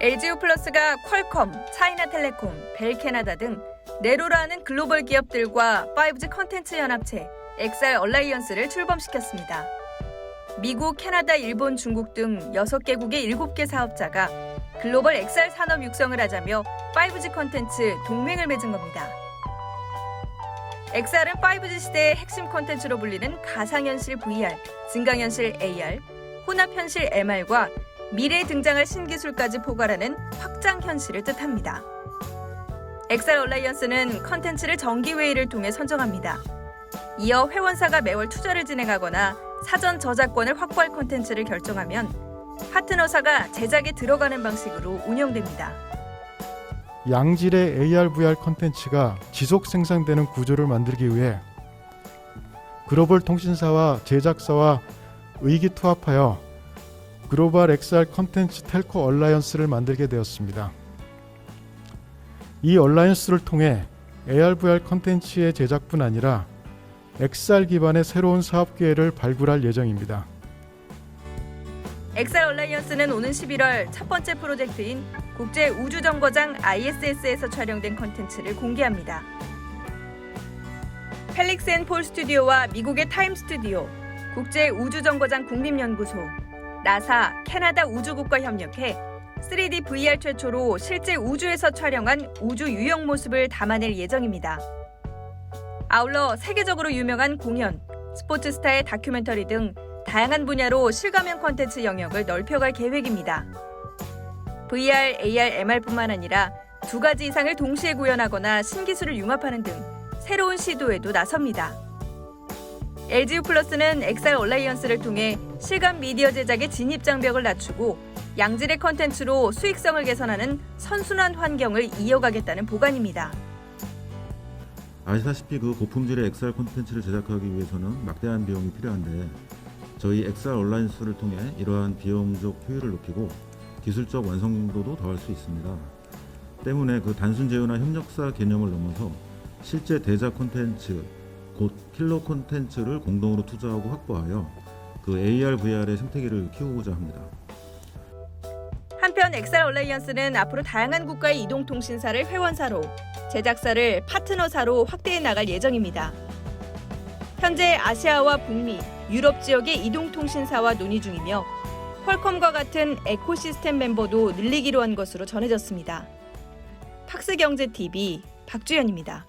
LGU 플러스가 퀄컴, 차이나텔레콤, 벨캐나다 등 네로라는 글로벌 기업들과 5G 컨텐츠 연합체 XR 얼라이언스를 출범시켰습니다. 미국, 캐나다, 일본, 중국 등 6개국의 7개 사업자가 글로벌 XR 산업 육성을 하자며 5G 컨텐츠 동맹을 맺은 겁니다. XR은 5G 시대의 핵심 컨텐츠로 불리는 가상현실 VR, 증강현실 AR, 혼합현실 MR과 미래에 등장할 신기술까지 포괄하는 확장 현실을 뜻합니다. XR 얼라이언스는 컨텐츠를 정기회의를 통해 선정합니다. 이어 회원사가 매월 투자를 진행하거나 사전 저작권을 확보할 컨텐츠를 결정하면 파트너사가 제작에 들어가는 방식으로 운영됩니다. 양질의 AR, VR 컨텐츠가 지속 생산되는 구조를 만들기 위해 글로벌 통신사와 제작사와 의기투합하여 글로벌 XR 컨텐츠 텔코 얼라이언스를 만들게 되었습니다. 이 얼라이언스를 통해 AR, VR 컨텐츠의 제작뿐 아니라 XR 기반의 새로운 사업 기회를 발굴할 예정입니다. XR 얼라이언스는 오는 11월 첫 번째 프로젝트인 국제 우주 정거장 ISS에서 촬영된 컨텐츠를 공개합니다. 펠릭스 앤 폴 스튜디오와 미국의 타임 스튜디오, 국제 우주 정거장 국립연구소, 나사, 캐나다 우주국과 협력해 3D VR 최초로 실제 우주에서 촬영한 우주 유형 모습을 담아낼 예정입니다. 아울러 세계적으로 유명한 공연, 스포츠 스타의 다큐멘터리 등 다양한 분야로 실감형 콘텐츠 영역을 넓혀갈 계획입니다. VR, AR, MR뿐만 아니라 두 가지 이상을 동시에 구현하거나 신기술을 융합하는 등 새로운 시도에도 나섭니다. LGU 플러스는 XR 얼라이언스를 통해 실감 미디어 제작의 진입 장벽을 낮추고 양질의 컨텐츠로 수익성을 개선하는 선순환 환경을 이어가겠다는 보관입니다. 아시다시피 그 고품질의 XR 콘텐츠를 제작하기 위해서는 막대한 비용이 필요한데 저희 XR 온라인 수를 통해 이러한 비용적 효율을 높이고 기술적 완성도도 더할 수 있습니다. 때문에 그 단순 제휴나 협력사 개념을 넘어서 실제 대작 콘텐츠, 곧 킬러 콘텐츠를 공동으로 투자하고 확보하여 그 AR, VR의 생태계를 키우고자 합니다. 한편 XR 얼라이언스는 앞으로 다양한 국가의 이동 통신사를 회원사로, 제작사를 파트너사로 확대해 나갈 예정입니다. 현재 아시아와 북미, 유럽 지역의 이동 통신사와 논의 중이며 퀄컴과 같은 에코시스템 멤버도 늘리기로 한 것으로 전해졌습니다. 팍스경제TV 박주연입니다.